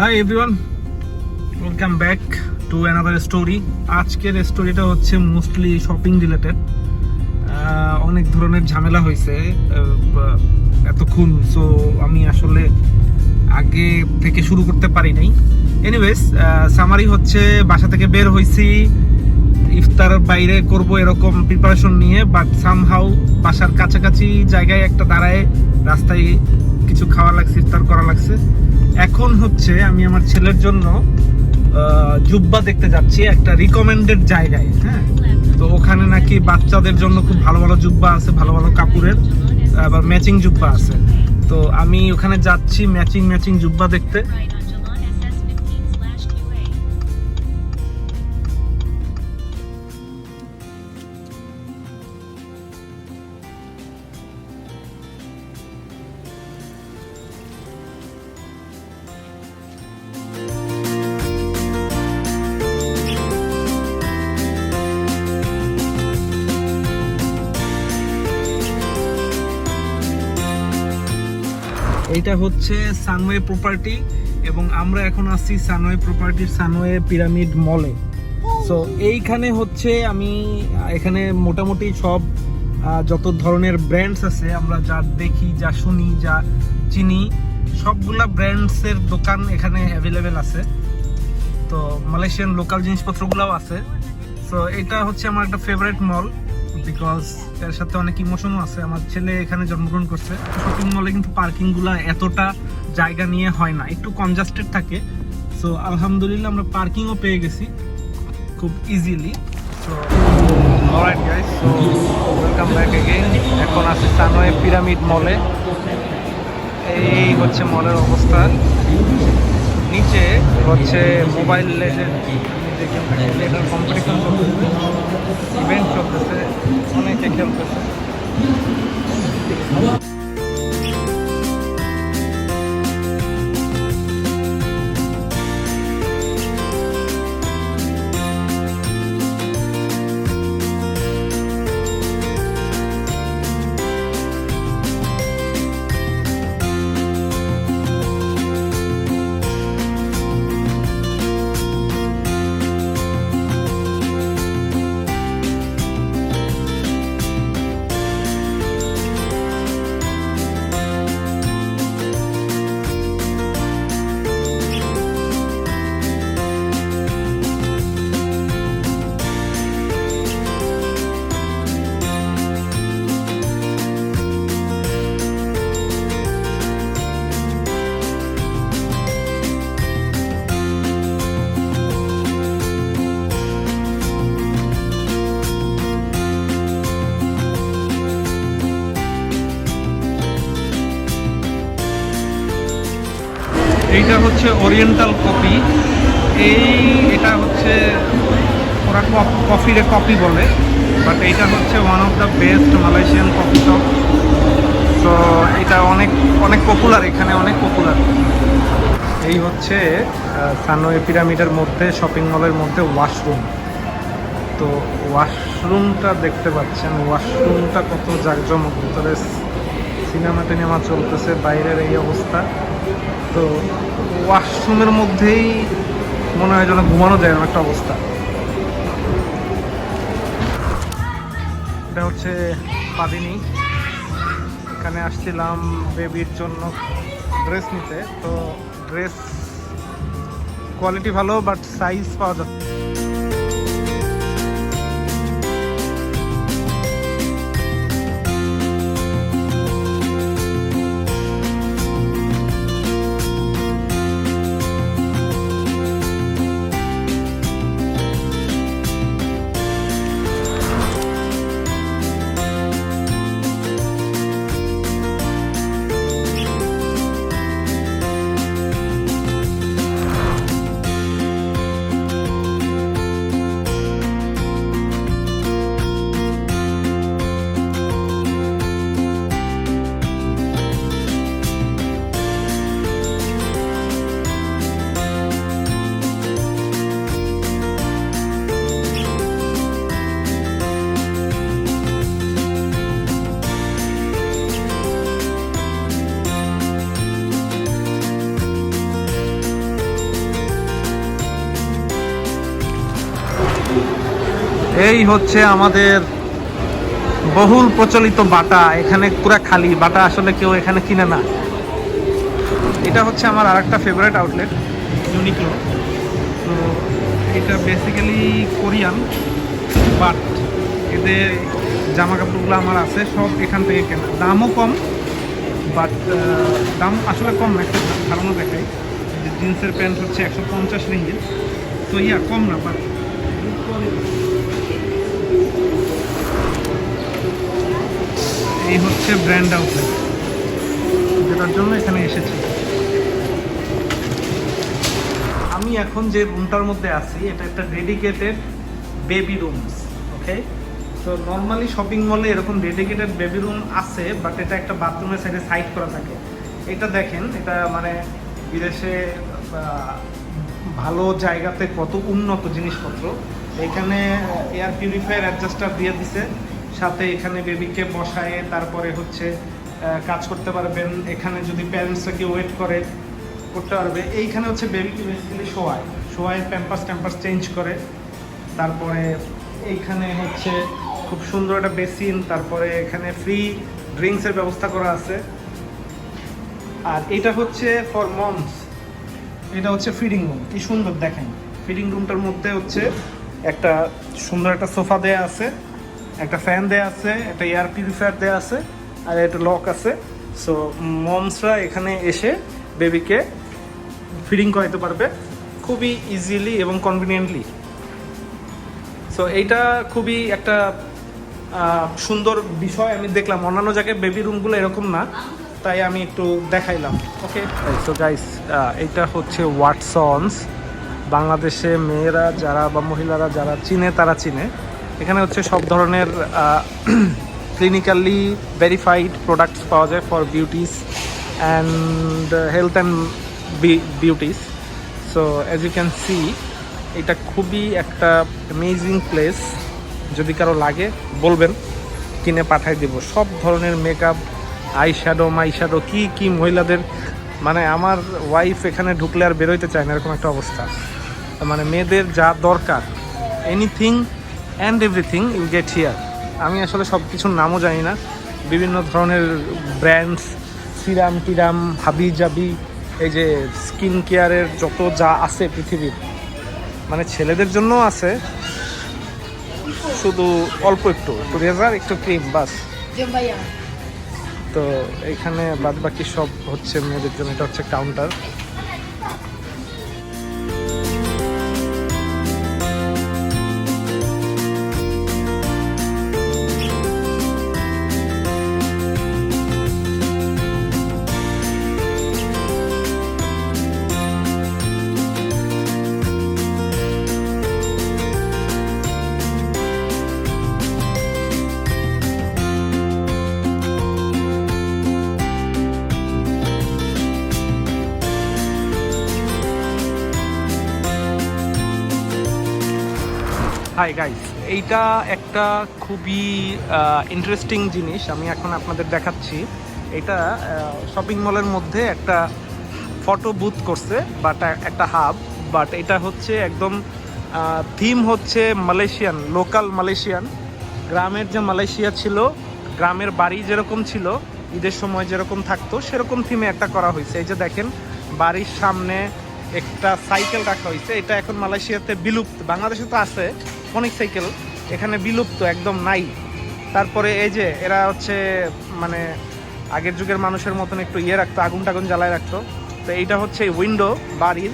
Hi everyone welcome back to another story আজকের স্টোরিটা হচ্ছে মোস্টলি শপিং রিলেটেড অনেক ধরনের ঝামেলা হয়েছে এতক্ষণ সো আমি আসলে আগে থেকে শুরু করতে পারি নাই। এনিওয়েজ সামারি হচ্ছে, বাসা থেকে বের হয়েছি, ইফতার বাইরে করব এরকম প্রিপারেশন নিয়ে বাট সামহাউ বাসার কাছাকাছি জায়গায় একটা দাঁড়ায়, রাস্তায় কিছু খাওয়া লাগছে, ইফতার করা লাগছে। এখন হচ্ছে আমি আমার ছেলের জন্য জুব্বা দেখতে যাচ্ছি, একটা রিকমেন্ডেড জায়গায় হ্যাঁ? তো ওখানে নাকি বাচ্চাদের জন্য খুব ভালো ভালো জুব্বা আছে, ভালো ভালো কাপড়ের, আবার ম্যাচিং জুব্বা আছে। তো আমি ওখানে যাচ্ছি ম্যাচিং ম্যাচিং জুব্বা দেখতে। এইটা হচ্ছে সানওয়ে প্রপার্টি এবং আমরা এখন আছি সানওয়ে প্রপার্টির সানওয়ে পিরামিড মলে সো এইখানে হচ্ছে আমি, এখানে মোটামুটি সব যত ধরনের ব্র্যান্ডস আছে, আমরা যা দেখি, যা শুনি, যা চিনি, সবগুলা ব্র্যান্ডসের দোকান এখানে অ্যাভেলেবেল আছে। তো, মালয়েশিয়ান লোকাল জিনিসপত্রগুলোও আছে। সো এটা হচ্ছে আমার একটা ফেভারিট মল বিকজ এর সাথে অনেক ইমোশনও আছে। আমার ছেলে এখানে জন্মগ্রহণ করছে। শপিং মলে কিন্তু পার্কিংগুলা এতটা জায়গা নিয়ে হয় না। একটু কনজাস্টেড থাকে। সো আলহামদুলিল্লাহ আমরা পার্কিংও পেয়ে গেছি খুব ইজিলি সো এখন আছে সানোয়ে পিরামিড মলে এই হচ্ছে মলের অবস্থা। নিচে হচ্ছে মোবাইল লেজেন্ড কম্পিটিশন ইভেন্ট চলতেছে। অনেকে খেলতেছে। এইটা হচ্ছে ওরিয়েন্টাল কপি এই এটা হচ্ছে ওরা কফিরে কপি বলে বাট এইটা হচ্ছে one of the best Malaysian coffee shop তো এটা অনেক অনেক পপুলার এখানে অনেক পপুলার এই হচ্ছে সানোয়ে পিরামিডের মধ্যে শপিং মলের মধ্যে ওয়াশরুম তো ওয়াশরুমটা দেখতে পাচ্ছেন ওয়াশরুমটা কত জাঁকজমক ভিতরে সিনেমা টিনেমা চলতেছে, বাইরের এই অবস্থা। তো ওয়াশরুমের মধ্যেই মনে হয় যেন ঘুমানো যায় এরকম একটা অবস্থা। এটা হচ্ছে পাদিনী। এখানে আসছিলাম বেবির জন্য ড্রেস নিতে। তো ড্রেস কোয়ালিটি ভালো, বাট সাইজ পাওয়া যাচ্ছে এই হচ্ছে আমাদের বহুল প্রচলিত বাটা, এখানে পুরা খালি। বাটা আসলে কেউ এখানে কিনে না। এটা হচ্ছে আমার আরেকটা ফেভারিট আউটলেট ইউনিক্লো তো এটা বেসিক্যালি কোরিয়ান বাট এদের জামা কাপড়গুলো আমার আছে, সব এখান থেকে কেনা। দামও কম বাট দাম আসলে কম একটা ধারণা দেখাই। যে জিন্সের প্যান্ট হচ্ছে একশো পঞ্চাশ রিঙ্গিত। তো ইয়া, কম না বাট এই হচ্ছে ব্র্যান্ড আউটলেট যেটার জন্য এখানে এসেছি। আমি এখন যে রুমটার মধ্যে আছি, এটা একটা ডেডিকেটেড বেবি রুমস ওকে তো নর্মালি শপিং মলে এরকম ডেডিকেটেড বেবি রুম আছে বাট এটা একটা বাথরুমের সাইডে সাইড করা থাকে। এটা দেখেন, এটা মানে বিদেশে ভালো জায়গাতে কত উন্নত জিনিসপত্র। এখানে এয়ার পিউরিফায়ার অ্যাডজাস্টার দিয়ে দিছে। সাথে এখানে বেবিকে বসায় তারপরে হচ্ছে কাজ করতে পারবেন। এখানে যদি প্যারেন্টসরা কি ওয়েট করে, করতে পারবে। এইখানে হচ্ছে বেবিকে বেসিক্যালি শোয়ায়। শোয়ায় প্যাম্পাস ট্যাম্পাস চেঞ্জ করে। তারপরে এইখানে হচ্ছে খুব সুন্দর একটা বেসিন তারপরে এখানে ফ্রি ড্রিঙ্কসের ব্যবস্থা করা আছে। আর এটা হচ্ছে ফর মমস এটা হচ্ছে ফিডিং রুম কি সুন্দর, দেখেন। ফিডিং রুমটার মধ্যে হচ্ছে একটা সুন্দর একটা সোফা দেয়া আছে। একটা ফ্যান দেয়া আছে, একটা এয়ার পিউরিফায়ার দেয়া আছে, আর একটা লক আছে। সো মমসরা এখানে এসে বেবিকে ফিডিং করাইতে পারবে খুবই ইজিলি এবং কনভিনিয়েন্টলি সো এইটা খুবই একটা সুন্দর বিষয় আমি দেখলাম। অন্যান্য জায়গায় বেবি রুমগুলো এরকম না, তাই আমি একটু দেখাইলাম। ওকে সো গাইস এইটা হচ্ছে ওয়াটসনস বাংলাদেশে মেয়েরা যারা বা মহিলারা যারা চিনে, তারা চিনে। এখানে হচ্ছে সব ধরনের ক্লিনিক্যালি ভেরিফাইড প্রোডাক্টস পাওয়া যায় for beauties and health and beauties so as you can see এটা খুবই একটা অ্যামেজিং প্লেস যদি কারও লাগে, বলবেন, কিনে পাঠাই দেব। সব ধরনের makeup eye shadow my shadow কী কী মহিলাদের মানে আমার ওয়াইফ এখানে ঢুকলে আর বেরোইতে চায় না, এরকম একটা অবস্থা। মানে মেয়েদের যা দরকার anything and everything you get here আমি আসলে সব কিছুর নামও জানি না। বিভিন্ন ধরনের ব্র্যান্ডস সিরাম টিরাম হাবি জাবি এই যে স্কিন কেয়ারের যত যা আছে পৃথিবীর। মানে ছেলেদের জন্য আছে। শুধু অল্প একটু একটু রেজার একটু ক্রিম বাস। তো এখানে বাদ বাকি সব হচ্ছে মেয়েদের জন্য এটা হচ্ছে কাউন্টার হাই গাইস এইটা একটা খুবই ইন্টারেস্টিং জিনিস আমি এখন আপনাদের দেখাচ্ছি। এটা শপিং মলের মধ্যে একটা ফটো বুথ করছে বাট একটা হাব বাট এটা হচ্ছে একদম থিম হচ্ছে মালয়েশিয়ান লোকাল মালয়েশিয়ান গ্রামের যে মালয়েশিয়া ছিল, গ্রামের বাড়ি যেরকম ছিল, ঈদের সময় যেরকম থাকতো, সেরকম থিমে একটা করা হয়েছে। এই যে দেখেন, বাড়ির সামনে একটা সাইকেল রাখা হয়েছে। এটা এখন মালয়েশিয়াতে বিলুপ্ত। বাংলাদেশে তো আছে অনেক সাইকেল এখানে বিলুপ্ত, একদম নাই। তারপরে এই যে এরা হচ্ছে মানে আগের যুগের মানুষের মতন একটু ইয়ে রাখতো, আগুন টাগুন জ্বালায় রাখতো। তো এইটা হচ্ছে উইন্ডো বাড়ির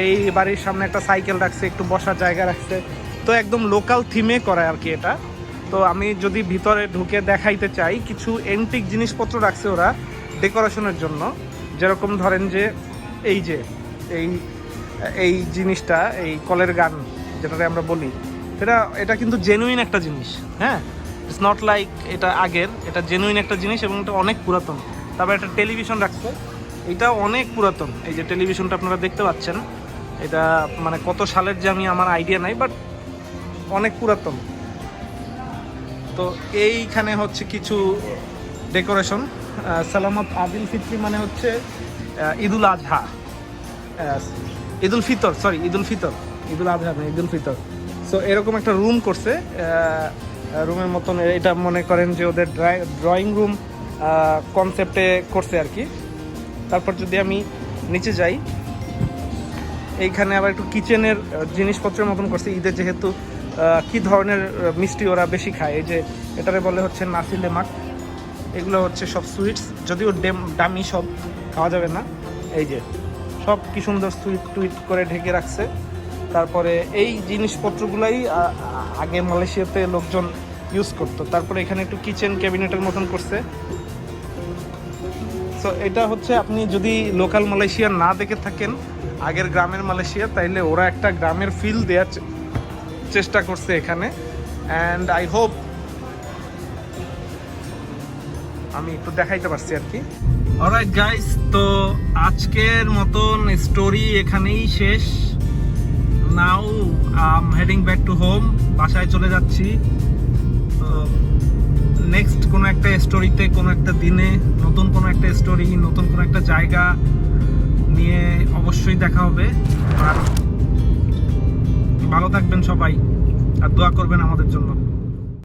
এই বাড়ির সামনে একটা সাইকেল রাখছে, একটু বসার জায়গা রাখছে। তো একদম লোকাল থিমে করে আর কি এটা। তো আমি যদি ভিতরে ঢুকে দেখাইতে চাই, কিছু এন্টিক জিনিসপত্র রাখছে ওরা ডেকোরেশনের জন্য। যেরকম ধরেন যে এই যে, এই এই জিনিসটা, এই কলের গান যেটাতে আমরা বলি। এটা এটা কিন্তু জেনুইন একটা জিনিস হ্যাঁ? ইটস নট লাইক এটা আগের, এটা জেনুইন একটা জিনিস এবং এটা অনেক পুরাতন। তারপর একটা টেলিভিশন রাখছে, এটা অনেক পুরাতন। এই যে টেলিভিশনটা আপনারা দেখতে পাচ্ছেন, এটা মানে কত সালের যে আমি আমার আইডিয়া নাই বাট অনেক পুরাতন। তো এইখানে হচ্ছে কিছু ডেকোরেশন সালামত আদিল ফিত্রি মানে হচ্ছে ঈদুল আজহা। ঈদুল ফিতর সরি ঈদুল ফিতর। ঈদুল আজহা না ঈদুল ফিতর। সো এরকম একটা রুম করছে রুমের মতন এটা মনে করেন যে ওদের ড্রয়িং রুম কনসেপ্টে করছে আর কি। তারপর যদি আমি নিচে যাই, এইখানে আবার একটু কিচেনের জিনিসপত্রের মতন করছে। ঈদের যেহেতু কি ধরনের মিষ্টি ওরা বেশি খায়, এই যে এটারে বলে হচ্ছে নাসি লেমাক এগুলো হচ্ছে সব সুইটস যদিও ডেম, দামি সব, খাওয়া যাবে না। এই যে, সব কি সুন্দর সুইট টুইট করে ঢেকে রাখছে। তারপরে এই জিনিসপত্রগুলাই আগে মালয়েশিয়াতে লোকজন ইউজ করতো। তারপরে এখানে একটু কিচেন ক্যাবিনেটের মতন করছে। সো এটা হচ্ছে আপনি যদি লোকাল মালয়েশিয়া না দেখে থাকেন, আগের গ্রামের মালয়েশিয়া, তাইলে ওরা একটা গ্রামের ফিল দেওয়ার চেষ্টা করছে এখানে। অ্যান্ড আই হোপ আমি একটু দেখাইতে পারছি আর কি। অলরাইট গাইস তো আজকের মতন স্টোরি এখানেই শেষ। Now um heading back to home বাসায় চলে যাচ্ছি। তো নেক্সট কোনো একটা স্টোরিতে কোনো একটা দিনে, নতুন কোনো একটা স্টোরি নতুন কোনো একটা জায়গা নিয়ে অবশ্যই দেখা হবে। আর ভালো থাকবেন সবাই। আর দোয়া করবেন আমাদের জন্য।